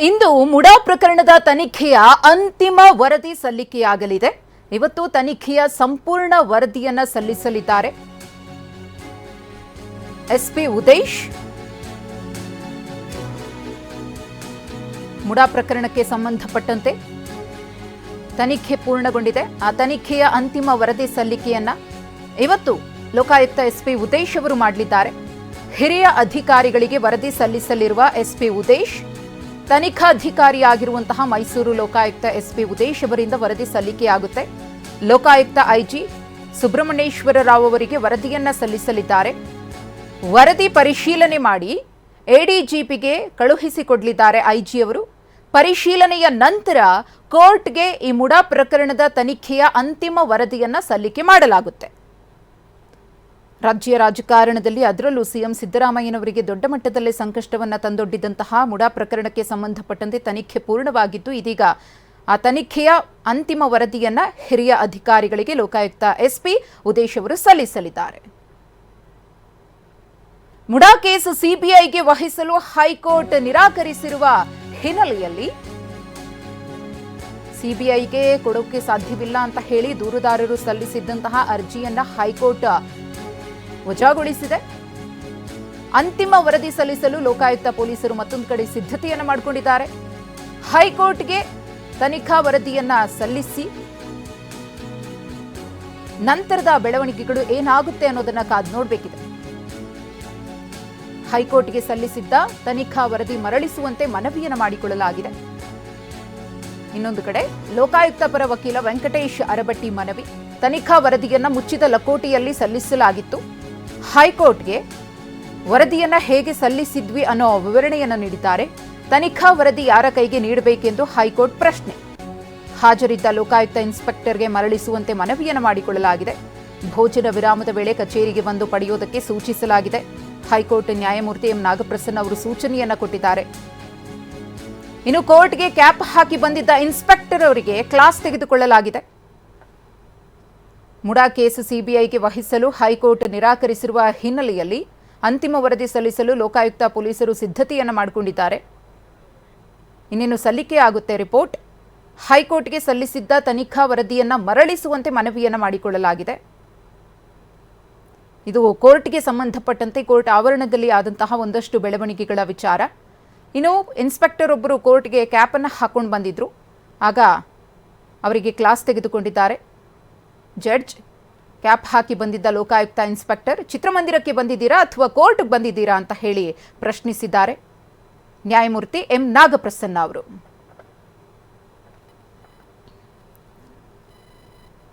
ಇಂದು ಮುಡಾ ಪ್ರಕರಣದ ತನಿಖೆಯ ಅಂತಿಮ ವರದಿ ಸಲ್ಲಿಕೆಯಾಗಲಿದೆ. ಇವತ್ತು ತನಿಖೆಯ ಸಂಪೂರ್ಣ ವರದಿಯನ್ನ ಸಲ್ಲಿಸಲಿದ್ದಾರೆ. ಎಸ್ಪಿ ಉದೇಶ್. ಮುಡಾ ಪ್ರಕರಣಕ್ಕೆ ಸಂಬಂಧಪಟ್ಟಂತೆ ತನಿಖೆ ಪೂರ್ಣಗೊಂಡಿದೆ. ಆ ತನಿಖೆಯ ಅಂತಿಮ ವರದಿ ಸಲ್ಲಿಕೆಯನ್ನ ಇವತ್ತು ಲೋಕಾಯುಕ್ತ ಎಸ್ಪಿ ಉದೇಶ್ ಅವರು ಮಾಡಲಿದ್ದಾರೆ. ಹಿರಿಯ ಅಧಿಕಾರಿಗಳಿಗೆ ವರದಿ ಸಲ್ಲಿಸಲಿರುವ ಎಸ್ಪಿ ಉದೇಶ್ ತನಿಖಾಧಿಕಾರಿಯಾಗಿರುವಂತಹ ಮೈಸೂರು ಲೋಕಾಯುಕ್ತ ಎಸ್ಪಿ ಉದೇಶ್ ಅವರಿಂದ ವರದಿ ಸಲ್ಲಿಕೆಯಾಗುತ್ತೆ. ಲೋಕಾಯುಕ್ತ ಐಜಿ ಸುಬ್ರಹ್ಮಣ್ಯೇಶ್ವರ ರಾವ್ ಅವರಿಗೆ ವರದಿಯನ್ನ ಸಲ್ಲಿಸಲಿದ್ದಾರೆ. ವರದಿ ಪರಿಶೀಲನೆ ಮಾಡಿ ಎಡಿಜಿಪಿಗೆ ಕಳುಹಿಸಿಕೊಡಲಿದ್ದಾರೆ ಐಜಿ ಅವರು. ಪರಿಶೀಲನೆಯ ನಂತರ ಕೋರ್ಟ್ಗೆ ಈ ಮುಡಾ ಪ್ರಕರಣದ ತನಿಖೆಯ ಅಂತಿಮ ವರದಿಯನ್ನ ಸಲ್ಲಿಕೆ ಮಾಡಲಾಗುತ್ತೆ. ರಾಜ್ಯ ರಾಜಕಾರಣದಲ್ಲಿ ಅದರಲ್ಲೂ ಸಿಎಂ ಸಿದ್ದರಾಮಯ್ಯನವರಿಗೆ ದೊಡ್ಡ ಮಟ್ಟದಲ್ಲಿ ಸಂಕಷ್ಟವನ್ನು ತಂದೊಡ್ಡಿದಂತಹ ಮುಡಾ ಪ್ರಕರಣಕ್ಕೆ ಸಂಬಂಧಪಟ್ಟಂತೆ ತನಿಖೆ ಪೂರ್ಣವಾಗಿದ್ದು ಇದೀಗ ಆ ತನಿಖೆಯ ಅಂತಿಮ ವರದಿಯನ್ನ ಹಿರಿಯ ಅಧಿಕಾರಿಗಳಿಗೆ ಲೋಕಾಯುಕ್ತ ಎಸ್ಪಿ ಉದೇಶ್ ಅವರು ಸಲ್ಲಿಸಲಿದ್ದಾರೆ. ಮುಡಾ ಕೇಸ್ ಸಿಬಿಐಗೆ ವಹಿಸಲು ಹೈಕೋರ್ಟ್ ನಿರಾಕರಿಸಿರುವ ಹಿನ್ನೆಲೆಯಲ್ಲಿ ಸಿಬಿಐಗೆ ಕೊಡೋಕೆ ಸಾಧ್ಯವಿಲ್ಲ ಅಂತ ಹೇಳಿ ದೂರುದಾರರು ಸಲ್ಲಿಸಿದ್ದಂತಹ ಅರ್ಜಿಯನ್ನ ಹೈಕೋರ್ಟ್ ವಜಾಗೊಳಿಸಿದೆ ಅಂತಿಮ ವರದಿ ಸಲ್ಲಿಸಲು ಲೋಕಾಯುಕ್ತ ಪೊಲೀಸರು ಮತ್ತೊಂದು ಕಡೆ ಸಿದ್ಧತೆಯನ್ನು ಮಾಡಿಕೊಂಡಿದ್ದಾರೆ. ಹೈಕೋರ್ಟ್ಗೆ ತನಿಖಾ ವರದಿಯನ್ನ ಸಲ್ಲಿಸಿ ನಂತರದ ಬೆಳವಣಿಗೆಗಳು ಏನಾಗುತ್ತೆ ಅನ್ನೋದನ್ನ ಕಾದು ನೋಡಬೇಕಿದೆ. ಹೈಕೋರ್ಟ್ಗೆ ಸಲ್ಲಿಸಿದ್ದ ತನಿಖಾ ವರದಿ ಮರಳಿಸುವಂತೆ ಮನವಿಯನ್ನು ಮಾಡಿಕೊಳ್ಳಲಾಗಿದೆ. ಇನ್ನೊಂದು ಕಡೆ ಲೋಕಾಯುಕ್ತ ಪರ ವಕೀಲ ವೆಂಕಟೇಶ್ ಅರಬಟ್ಟಿ ಮನವಿ, ತನಿಖಾ ವರದಿಯನ್ನು ಮುಚ್ಚಿದ ಲಕೋಟೆಯಲ್ಲಿ ಸಲ್ಲಿಸಲಾಗಿತ್ತು. ಹೈಕೋರ್ಟ್ಗೆ ವರದಿಯನ್ನ ಹೇಗೆ ಸಲ್ಲಿಸಿದ್ವಿ ಅನ್ನೋ ವಿವರಣೆಯನ್ನು ನೀಡಿದ್ದಾರೆ. ತನಿಖಾ ವರದಿ ಯಾರ ಕೈಗೆ ನೀಡಬೇಕೆಂದು ಹೈಕೋರ್ಟ್ ಪ್ರಶ್ನೆ. ಹಾಜರಿದ್ದ ಲೋಕಾಯುಕ್ತ ಇನ್ಸ್ಪೆಕ್ಟರ್ಗೆ ಮರಳಿಸುವಂತೆ ಮನವಿಯನ್ನು ಮಾಡಿಕೊಳ್ಳಲಾಗಿದೆ. ಭೋಜನ ವಿರಾಮದ ವೇಳೆ ಕಚೇರಿಗೆ ಬಂದು ಪಡೆಯುವುದಕ್ಕೆ ಸೂಚಿಸಲಾಗಿದೆ. ಹೈಕೋರ್ಟ್ ನ್ಯಾಯಮೂರ್ತಿ ಎಂ. ನಾಗಪ್ರಸನ್ನ ಅವರು ಸೂಚನೆಯನ್ನ ಕೊಟ್ಟಿದ್ದಾರೆ. ಇನ್ನು ಕೋರ್ಟ್ಗೆ ಕ್ಯಾಪ್ ಹಾಕಿ ಬಂದಿದ್ದ ಇನ್ಸ್ಪೆಕ್ಟರ್ ಅವರಿಗೆ ಕ್ಲಾಸ್ ತೆಗೆದುಕೊಳ್ಳಲಾಗಿದೆ. ಮುಡಾ ಕೇಸ್ ಸಿಬಿಐಗೆ ವಹಿಸಲು ಹೈಕೋರ್ಟ್ ನಿರಾಕರಿಸಿರುವ ಹಿನ್ನೆಲೆಯಲ್ಲಿ ಅಂತಿಮ ವರದಿ ಸಲ್ಲಿಸಲು ಲೋಕಾಯುಕ್ತ ಪೊಲೀಸರು ಸಿದ್ಧತೆಯನ್ನು ಮಾಡಿಕೊಂಡಿದ್ದಾರೆ. ಇನ್ನೇನು ಸಲ್ಲಿಕೆ ಆಗುತ್ತೆ ರಿಪೋರ್ಟ್? ಹೈಕೋರ್ಟ್ಗೆ ಸಲ್ಲಿಸಿದ್ದ ತನಿಖಾ ವರದಿಯನ್ನು ಮರಳಿಸುವಂತೆ ಮನವಿಯನ್ನು ಮಾಡಿಕೊಳ್ಳಲಾಗಿದೆ. ಇದು ಕೋರ್ಟ್ಗೆ ಸಂಬಂಧಪಟ್ಟಂತೆ ಕೋರ್ಟ್ ಆವರಣದಲ್ಲಿ ಆದಂತಹ ಒಂದಷ್ಟು ಬೆಳವಣಿಗೆಗಳ ವಿಚಾರ. ಇನ್ನು ಇನ್ಸ್ಪೆಕ್ಟರ್ ಒಬ್ಬರು ಕೋರ್ಟ್ಗೆ ಕ್ಯಾಪನ್ನು ಹಾಕೊಂಡು ಬಂದಿದ್ರು. ಆಗ ಅವರಿಗೆ ಕ್ಲಾಸ್ ತೆಗೆದುಕೊಂಡಿದ್ದಾರೆ. ಜಡ್ಜ್ ಕ್ಯಾಪ್ ಹಾಕಿ ಬಂದಿದ್ದ ಲೋಕಾಯುಕ್ತ ಇನ್ಸ್ಪೆಕ್ಟರ್, ಚಿತ್ರಮಂದಿರಕ್ಕೆ ಬಂದಿದ್ದೀರಾ ಅಥವಾ ಕೋರ್ಟ್ಗೆ ಬಂದಿದ್ದೀರಾ ಅಂತ ಹೇಳಿ ಪ್ರಶ್ನಿಸಿದ್ದಾರೆ. ನ್ಯಾಯಮೂರ್ತಿ ಎಂ. ನಾಗಪ್ರಸನ್ನ ಅವರು.